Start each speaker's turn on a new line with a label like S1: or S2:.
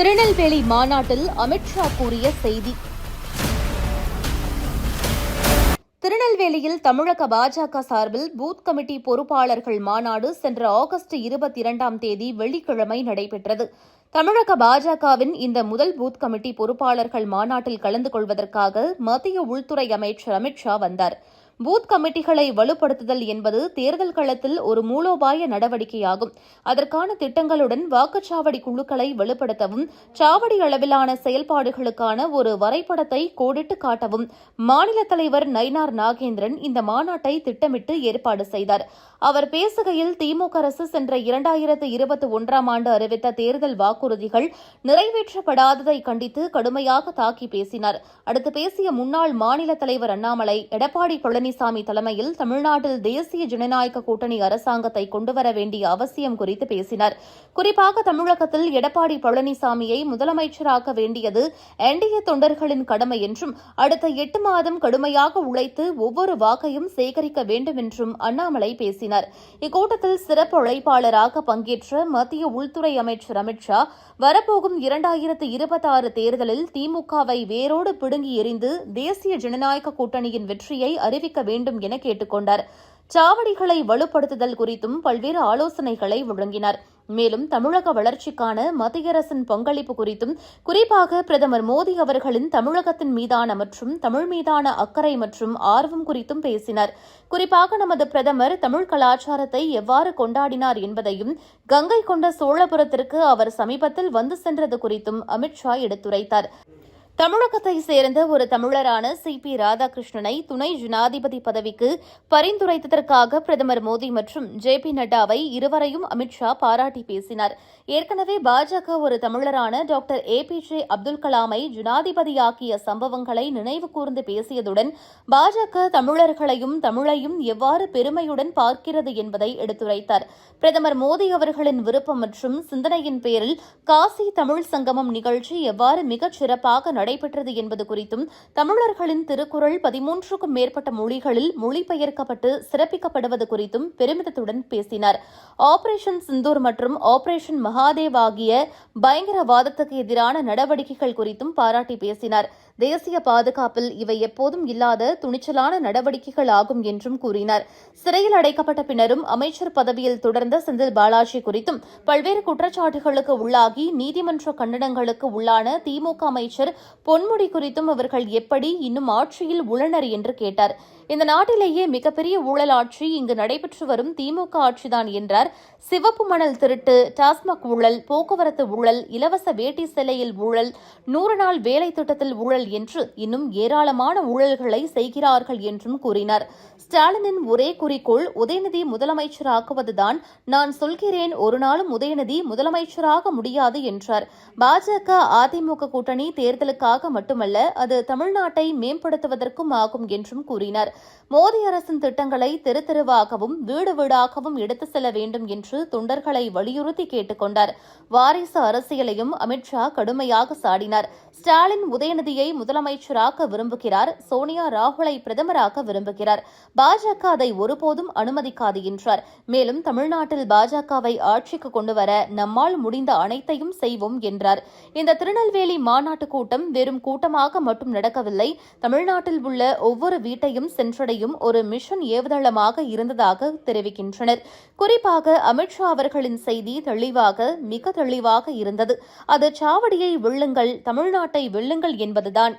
S1: திருநெல்வேலி மாநாட்டில் அமித்ஷா கூறிய செய்தி. திருநெல்வேலியில் தமிழக பாஜக சார்பில் பூத் கமிட்டி பொறுப்பாளர்கள் மாநாடு சென்ற ஆகஸ்ட் இருபத்தி இரண்டாம் தேதி வெள்ளிக்கிழமை நடைபெற்றது. தமிழக பாஜகவின் இந்த முதல் பூத் கமிட்டி பொறுப்பாளர்கள் மாநாட்டில் கலந்து கொள்வதற்காக மத்திய உள்துறை அமைச்சர் அமித்ஷா வந்தார். பூத் கமிட்டிகளை வலுப்படுத்துதல் என்பது தேர்தல் களத்தில் ஒரு மூலோபாய நடவடிக்கையாகும். அதற்கான திட்டங்களுடன் வாக்குச்சாவடி குழுக்களை வலுப்படுத்தவும் சாவடி அளவிலான செயல்பாடுகளுக்கான ஒரு வரைபடத்தை கோடிட்டு காட்டவும் மாநில தலைவர் நயினார் நாகேந்திரன் இந்த மாநாட்டை திட்டமிட்டு ஏற்பாடு செய்தார். அவர் பேசுகையில் திமுக அரசு சென்ற இரண்டாயிரத்து இருபத்தி ஒன்றாம் ஆண்டு அறிவித்த தேர்தல் வாக்குறுதிகள் நிறைவேற்றப்படாததை கண்டித்து கடுமையாக தாக்கி பேசினார். அடுத்து பேசிய முன்னாள் மாநில தலைவர் அண்ணாமலை எடப்பாடி பழனிசாமி தலைமையில் தமிழ்நாட்டில் தேசிய ஜனநாயக கூட்டணி அரசாங்கத்தை கொண்டுவர வேண்டிய அவசியம் குறித்து பேசினார். குறிப்பாக தமிழகத்தில் எடப்பாடி பழனிசாமியை முதலமைச்சராக்க வேண்டியது என்டிஏ தொண்டர்களின் கடமை என்றும் அடுத்த எட்டு மாதம் கடுமையாக உழைத்து ஒவ்வொரு வாக்கையும் சேகரிக்க வேண்டும் என்றும் அண்ணாமலை பேசினார். இக்கூட்டத்தில் சிறப்பு அழைப்பாளராக பங்கேற்ற மத்திய உள்துறை அமைச்சர் அமித்ஷா வரப்போகும் இரண்டாயிரத்து இருபத்தாறு தேர்தலில் திமுகவை வேரோடு பிடுங்கி எறிந்து தேசிய ஜனநாயக கூட்டணியின் வெற்றியை அறிவிக்க வேண்டும் என கேட்டுக்கொண்டார். சாவடிகளை வலுப்படுத்துதல் குறித்தும் பல்வேறு ஆலோசனைகளை வழங்கினார். மேலும் தமிழக வளர்ச்சிக்கான மத்திய அரசின் பங்களிப்பு குறித்தும் குறிப்பாக பிரதமர் மோடி அவர்களின் தமிழகத்தின் மீதான மற்றும் தமிழ் மீதான அக்கறை மற்றும் ஆர்வம் குறித்தும் பேசினார். குறிப்பாக நமது பிரதமர் தமிழ் கலாச்சாரத்தை எவ்வாறு கொண்டாடினார் என்பதையும் கங்கை கொண்ட சோழபுரத்திற்கு அவர் சமீபத்தில் வந்து சென்றது குறித்தும் அமித்ஷா எடுத்துரைத்தார். தமிழகத்தை சேர்ந்த ஒரு தமிழரான சி. பி. ராதாகிருஷ்ணனை துணை ஜனாதிபதி பதவிக்கு பரிந்துரைத்ததற்காக பிரதமர் மோடி மற்றும் ஜே. பி. நட்டாவை இருவரையும் அமித்ஷா பாராட்டி பேசினார். ஏற்கனவே பாஜக ஒரு தமிழரான doctor A. P. J. Abdul கலாமை ஜனாதிபதியாக்கிய சம்பவங்களை நினைவு கூர்ந்து பேசியதுடன் பாஜக தமிழர்களையும் தமிழையும் எவ்வாறு பெருமையுடன் பார்க்கிறது என்பதை எடுத்துரைத்தார். பிரதமர் மோடி அவர்களின் விருப்பம் மற்றும் சிந்தனையின் பேரில் காசி தமிழ் சங்கமம் நிகழ்ச்சி எவ்வாறு மிகச் சிறப்பாக நடைபெற்றது என்பது குறித்தும் தமிழர்களின் திருக்குறள் பதிமூன்றுக்கும் மேற்பட்ட மொழிகளில் மொழிபெயர்க்கப்பட்டு சிறப்பிக்கப்படுவது குறித்தும் பெருமிதத்துடன் பேசினார். ஆபரேஷன் சிந்தூர் மற்றும் ஆபரேஷன் மகாதேவ் ஆகிய பயங்கரவாதத்துக்கு எதிரான நடவடிக்கைகள் குறித்தும் பாராட்டி பேசினார். தேசிய பாதுகாப்பில் இவை எப்போதும் இல்லாத துணிச்சலான நடவடிக்கைகள் ஆகும் என்றும் கூறினார். சிறையில் அடைக்கப்பட்ட பின்னரும் அமைச்சர் பதவியில் தொடர்ந்த செந்தில் பாலாஜி குறித்தும் பல்வேறு குற்றச்சாட்டுகளுக்கு உள்ளாகி நீதிமன்ற கண்டனங்களுக்கு உள்ளான திமுக அமைச்சர் பொன்முடி குறித்தும் அவர்கள் எப்படி இன்னும் ஆட்சியில் உள்ளனர் என்று கேட்டார். இந்த நாட்டிலேயே மிகப்பெரிய ஊழல் ஆட்சி இங்கு நடைபெற்று வரும் திமுக ஆட்சிதான் என்றார். சிவப்பு மணல் திருட்டு டாஸ்மாக் ஊழல் போக்குவரத்து ஊழல் இலவச வேட்டி சிலையில் ஊழல் நூறு நாள் வேலை திட்டத்தில் ஊழல் என்று இன்னும் ஏராளமான ஊழல்களை செய்கிறார்கள் என்றும் கூறினார். ஸ்டாலினின் ஒரே குறிக்கோள் உதயநிதி முதலமைச்சராக்குவதுதான். நான் சொல்கிறேன் ஒரு நாளும் உதயநிதி முதலமைச்சராக முடியாது என்றார். பாஜக அதிமுக கூட்டணி தேர்தலுக்காக மட்டுமல்ல அது தமிழ்நாட்டை மேம்படுத்துவதற்கும் ஆகும் என்றும் கூறினார். மோடி அரசின் திட்டங்களை தெரு தெருவாகவும் வீடு வீடாகவும் எடுத்து செல்ல வேண்டும் என்று தொண்டர்களை வலியுறுத்தி கேட்டுக்கொண்டார் வாரிசு அரசியலையும் அமித்ஷா கடுமையாக சாடினார். ஸ்டாலின் உதயநிதியை முதலமைச்சராக்க விரும்புகிறார். சோனியா ராகுலை பிரதமராக்க விரும்புகிறார். பாஜக அதை ஒருபோதும் அனுமதிக்காது என்றார். மேலும் தமிழ்நாட்டில் பாஜகவை ஆட்சிக்கு கொண்டுவர நம்மால் முடிந்த அனைத்தையும் செய்வோம் என்றார். இந்த திருநெல்வேலி மாநாட்டு கூட்டம் வெறும் கூட்டமாக மட்டும் நடக்கவில்லை. தமிழ்நாட்டில் உள்ள ஒவ்வொரு வீட்டையும் சென்றடையும் ஒரு மிஷன் ஏவுதளமாக இருந்ததாக தெரிவிக்கின்றனர். குறிப்பாக அமித்ஷா அவர்களின் செய்தி தெளிவாக மிக தெளிவாக இருந்தது. அது சாவடியை வெல்லுங்கள் தமிழ்நாட்டை வெல்லுங்கள் என்பதுதான்.